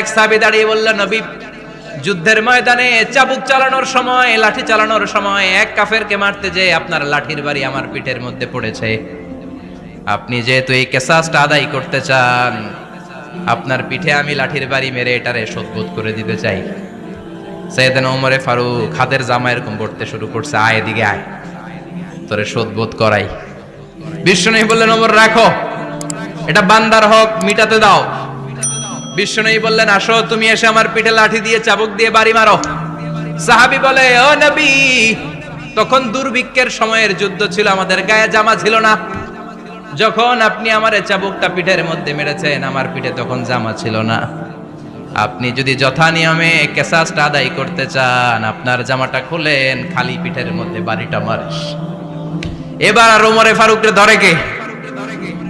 এক সাহাবী দাঁড়িয়ে বলল, নবী, যুদ্ধের ময়দানে চাবুক চালানোর সময়, লাঠি চালানোর সময় এক কাফেরকে মারতে যে আপনার লাঠির বাড়ি আমার পিঠের মধ্যে পড়েছে। আপনি যেহেতু এই কেসাসটা আদায় করতে চান, আপনার পিঠে আমি লাঠির বাড়ি মেরে এটারে শোধবোধ করে দিতে চাই। সৈয়দান ওমরে ফারুক, হাতের জামা এরকম করতে শুরু করছে, আয় এদিকে আয়। তোরে শোধবোধ করাই। বিষ্ণু বললেন, ওমর, রাখো। এটা বান্দার হক, মিটাতে দাও। বিষ্ণু বললেন, আসো, তুমি এসে আমার পিঠে লাঠি দিয়ে চাবুক দিয়ে বাড়ি মারো। সাহাবি বলে, ও নবী, তখন দুর্ভিক্ষের সময়ের যুদ্ধ ছিল, আমাদের গায়ে জামা ছিল না। যখন আপনি আমার চাবুকটা পিঠের মধ্যে মেরেছেন, আমার পিঠে তখন জামা ছিল না। আপনি যদি যথা নিয়মে কেসাসটা আদায় করতে চান, আপনার জামাটা খুলেন, খালি পিঠের মধ্যে বাড়িটা মারিস। এবার আর ওমরে ফারুকরে ধরে কে?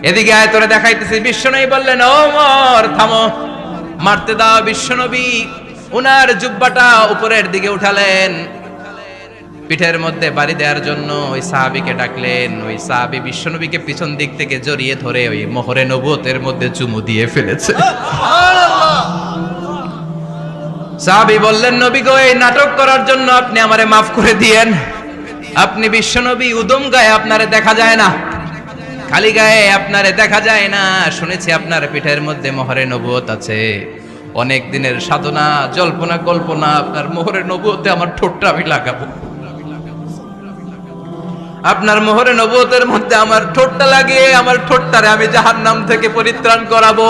এদিকে আয়, তোরে দেখাইতেছি। বিশ্বনবী বললেন ওমর, থামো। মারতে দাও বিশ্বনবী। উনার জুব্বাটা উপরের দিকে উঠালেন। পিঠের মধ্যে বাড়ি দেওয়ার জন্য ওই সাহাবিকে ডাকলেন। ওই সাহাবি বিশ্বনবীকে পিছন দিক থেকে জড়িয়ে ধরে ওই মোহরে নবুয়তের মধ্যে চুমু দিয়ে ফেলেছে। সাহাবি বললেন, নবী গো, এই নাটক করার জন্য আপনি আমারে মাফ করে দিয়েন। আপনি বিশ্বনবী উদম গায়ে আপনারে দেখা যায় না। খালি গায়ে আপনারে দেখা যায় না। শুনেছি আপনার পিঠের মধ্যে মোহরে নবুয়ত আছে। অনেক দিনের সাধনা, জল্পনা, কল্পনা, আপনার মোহরে নবুয়তে আমার ঠোঁটটা আমি লাগাবো। আপনার মোহরে নবুয়তের মধ্যে আমার ঠোঁটটা লাগিয়ে, আমার ঠোঁটটারে আমি জাহান্নাম থেকে পরিত্রাণ করাবো।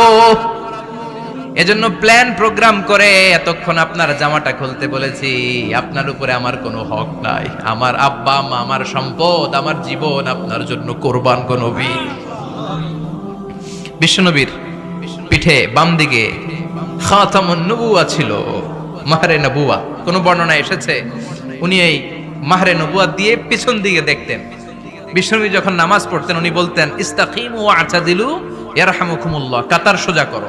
এজন্য প্ল্যান প্রোগ্রাম করে এতক্ষণ আপনার জামাটা খুলতে বলেছি, আপনার উপরে আমার কোনো হক নাই। আমার আব্বা মা আমার সম্পদ, আমার জীবন আপনার জন্য কোরবান নবী। বিশ্বনবীর পিঠে বাম দিকে নবুয়া ছিল, মাহরে নবুয়া। কোনো বর্ণনা এসেছে? উনি এই মাহরে নবুয়া দিয়ে পিছন দিকে দেখতেন। বিশ্বনবী যখন নামাজ পড়তেন, উনি বলতেন, ইস্তাকিম ও আচাদিলু ইয়ারহামুকুমুল্লাহ। কাতার সোজা করো।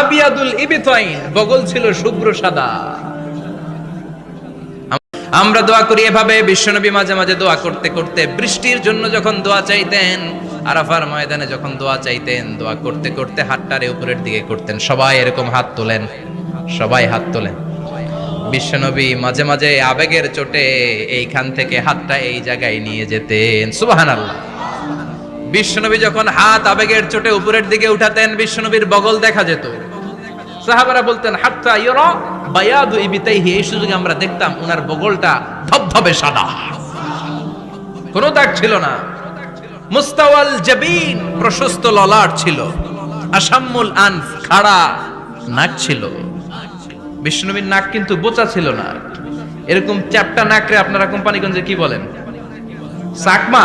আবিয়াদুল ইবিতাইন, বগল ছিল শুভ্র সাদা। আমরা দোয়া করি এভাবে বিশ্বনবী মাঝে মাঝে দোয়া করতে করতে, বৃষ্টির জন্য যখন দোয়া চাইতেন, আরাফার ময়দানে যখন দোয়া চাইতেন, দোয়া করতে করতে হাতটারে উপরের দিকে করতেন। সবাই এরকম হাত তোলেন, সবাই হাত তোলেন। বিশ্বনবী মাঝে মাঝে আবেগের চোটে এইখান থেকে হাতটা এই জায়গায় নিয়ে যেতেন। সুবাহান আল্লাহ বিশ্বনবী যখন হাত আবেগের চোটে উপরের দিকে উঠাতেন, বিশ্বনবীর বগল দেখা যেত। সাহাবারা বলতেন, হাত্তা ইয়রা বায়াদু ইবিতাইহি, এই সুযোগে আমরা দেখতাম ওনার বগলটা ধবধবে সাদা। কোনো দাগ ছিল না। মুস্তাওয়াল জাবিন প্রশস্ত ললাট ছিল। আসাম্মুল আনফ খাড়া নাক ছিল। বিষ্ণুবীর নাক কিন্তু বোচা ছিল না। এরকম চ্যাপটা নাকরে আপনারা কোম্পানিগঞ্জে কি বলেন? সাকমা?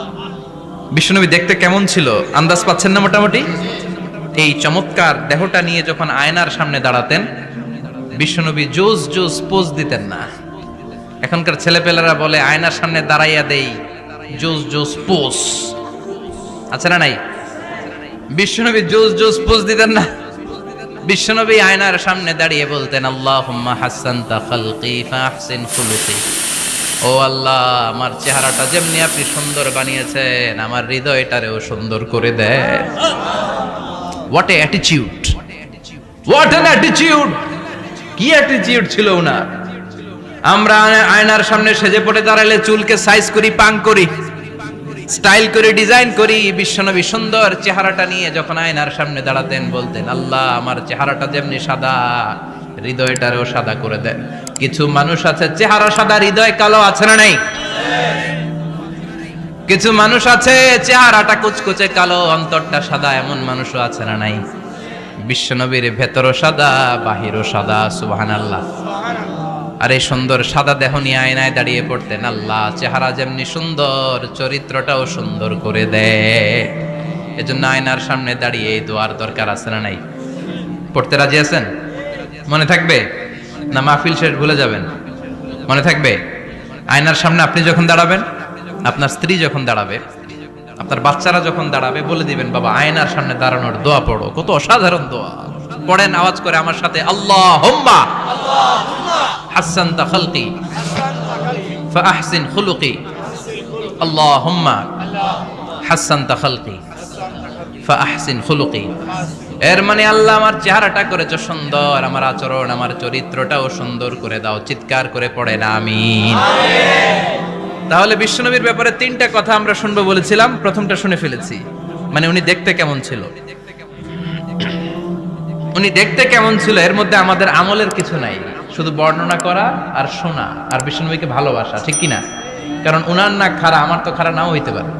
বিশ্বনবী দেখতে কেমন ছিল? আন্দাজ পাচ্ছেন না মোটামুটি? এই চমৎকার দেহটা নিয়ে যখন আয়নার সামনে দাঁড়াতেন, বিশ্বনবী জোস জোস পোজ দিতেন না। এখনকার ছেলেপেলেরা বলে, আয়নার সামনে দাঁড়াইয়া দেই, জোস জোস পোজ। আছে না নাই? বিশ্বনবী জোস জোস পোজ দিতেন না। বিশ্বনবী আয়নার সামনে দাঁড়িয়ে বলতেন আল্লাহ আল্লাহুম্মা হাসানতা খালকি ফাহসিন খুলুকি। ও আল্লাহ, আমার চেহারাটা যেমনি আপনি সুন্দর বানিয়েছেন, আমার হৃদয়টারেও সুন্দর করে দেন। What a attitude what an attitude কি অ্যাটিটিউড ছিল ওনার? আমরা আয়নার সামনে সেজে পড়ে দাঁড়ালে চুলকে সাইজ করি, পাং করি স্টাইল করে ডিজাইন করি, বিশ্বনবী সুন্দর চেহারাটা নিয়ে যখন আয়নার সামনে দাঁড়াতেন বলতেন, আল্লাহ, আমার চেহারাটা যেমনি সাদা, হৃদয়টারেও সাদা করে দেন। কিছু মানুষ আছে, চেহারা সাদা, হৃদয় কালো, আছে না নাই? কিছু মানুষ আছে, চেহারাটা কুচকুচে কালো, অন্তরটা সাদা, এমন মানুষও আছে না নাই? বিশ্বনবীর ভেতরও সাদা, বাহিরও সাদা সুবহান আল্লাহ আর এই সুন্দর সাদা দেহ নিয়ে আয়নায় দাঁড়িয়ে পড়তেন, আল্লাহ চেহারা যেমনি সুন্দর, চরিত্রটাও সুন্দর করে দেয়। এজন্য আয়নার সামনে দাঁড়িয়ে দোয়ার দরকার আছে না নাই? পড়তে রাজি আছেন? মনে থাকবে? না মাহফিল শেষ ভুলে যাবেন? মনে থাকবে? আয়নার সামনে আপনি যখন দাঁড়াবেন, আপনার স্ত্রী যখন দাঁড়াবে, আপনার বাচ্চারা যখন দাঁড়াবে, বলে দিবেন, বাবা, আয়নার সামনে দাঁড়ানোর দোয়া পড়ো, কত অসাধারণ দোয়া। পড়েন, আওয়াজ করে আমার সাথে আল্লাহ হোম্মা হাসান খালকি, ফাহসিন খুলুকি আল্লাহ হোম্মা হাসান খালকি, ফাহসিন খুলুকি। এর মানে আল্লাহ আমার চেহারাটা করেছ সুন্দর, আমার আচরণ, আমার চরিত্রটাও সুন্দর করে দাও, চিৎকার করে পড়ে না আমি তাহলে বিশ্বনবীর ব্যাপারে তিনটা কথা আমরা শুনব বলেছিলাম, প্রথমটা শুনে ফেলেছি। মানে উনি দেখতে কেমন ছিল? উনি দেখতে কেমন ছিল, এর মধ্যে আমাদের আমলের কিছু নাই। শুধু বর্ণনা করা আর শোনা, আর বিষ্ণুনবীকে ভালোবাসা, ঠিক কি না কারণ উনার না খারা, আমার তো খারা নাও হইতে পারে।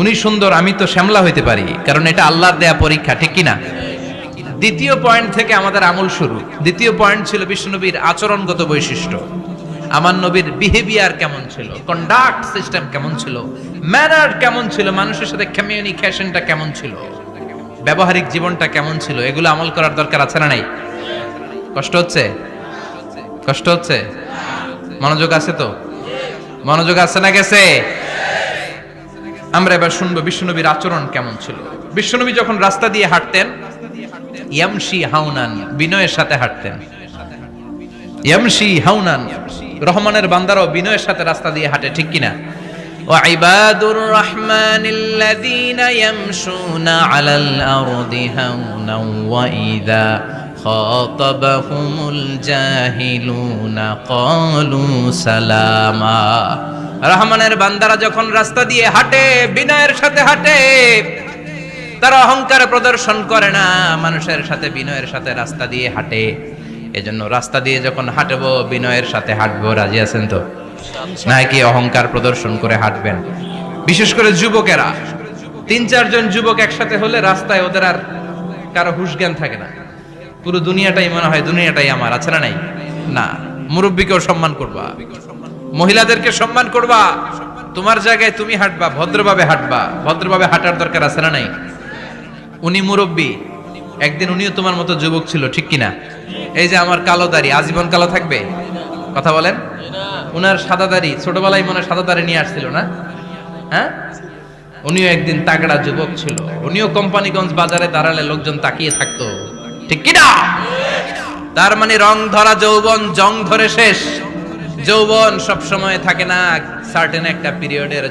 উনি সুন্দর, আমি তো শ্যামলা হইতে পারি, কারণ এটা আল্লাহর দেয়া পরীক্ষা, ঠিক কি না দ্বিতীয় পয়েন্ট থেকে আমাদের আমল শুরু। দ্বিতীয় পয়েন্ট ছিল বিষ্ণুনবীর আচরণগত বৈশিষ্ট্য। আমার নবীর বিহেভিয়ার কেমন ছিল? কন্ডাক্ট সিস্টেম কেমন ছিল? ম্যানার কেমন ছিল? মানুষের সাথে কমিউনিকেশনটা কেমন ছিল? ব্যবহারিক জীবনটা কেমন ছিল? এগুলো আমল করার দরকার আছে না নাই? কষ্ট হচ্ছে? কষ্ট হচ্ছে? মনোযোগ আছে তো? মনোযোগ আছে না গেছে? আমরা এবার শুনবো বিশ্বনবীর আচরণ কেমন ছিল বিশ্বনবী যখন রাস্তা দিয়ে হাঁটতেন ইয়ামশি হাউনান বিনয়ের সাথে হাঁটতেন ইয়ামশি হাউনান রহমানের বান্দারাও বিনয়ের সাথে রাস্তা দিয়ে হাঁটে ঠিক কিনা وعباد الرحمن الذين يمشون على الأرض هونا وإذا خاطبهم الجاهلون قالوا سلاما রহমানের বান্দারা যখন রাস্তা দিয়ে হাঁটে, বিনয়ের সাথে হাঁটে, তারা অহংকার প্রদর্শন করে না, মানুষের সাথে বিনয়ের সাথে রাস্তা দিয়ে হাঁটে। এজন্য রাস্তা দিয়ে যখন হাঁটবো, বিনয়ের সাথে হাঁটবো, রাজি আছেন তো? নাকি অহংকার প্রদর্শন করে হাঁটবেন? বিশেষ করে যুবকেরা। তিন, চারজন যুবক একসাথে হলে রাস্তায় ওদের আর কারও হুশ জ্ঞান থাকে না। পুরো দুনিয়াটাই মনে হয় দুনিয়াটাই আমার, আছে না নাই? না, মুরব্বীকেও সম্মান করবা। মহিলাদেরকে সম্মান করবা। তোমার জায়গায় তুমি হাঁটবা, ভদ্রভাবে হাঁটবা। ভদ্রভাবে হাঁটার দরকার আছে না নাই? উনি মুরব্বী। একদিন উনিও তোমার মতো যুবক ছিল, ঠিক কিনা? এই যে আমার কালো দাড়ি, আজীবন কালো থাকবে? কথা বলেন। উনার সাদা দাড়ি, ছোটবেলায় মনে সাদা দাড়ি নিয়ে আসছিল না? হ্যাঁ? উনিও একদিন তাগড়া যুবক ছিল। উনিও কোম্পানিগঞ্জ বাজারে দাঁড়ালে লোকজন তাকিয়ে থাকতো। ঠিক কিনা? তার মানে রং ধরা যৌবন, জং ধরে শেষ। যৌবন সবসময় থাকে না সার্টেন একটা পিরিয়ডের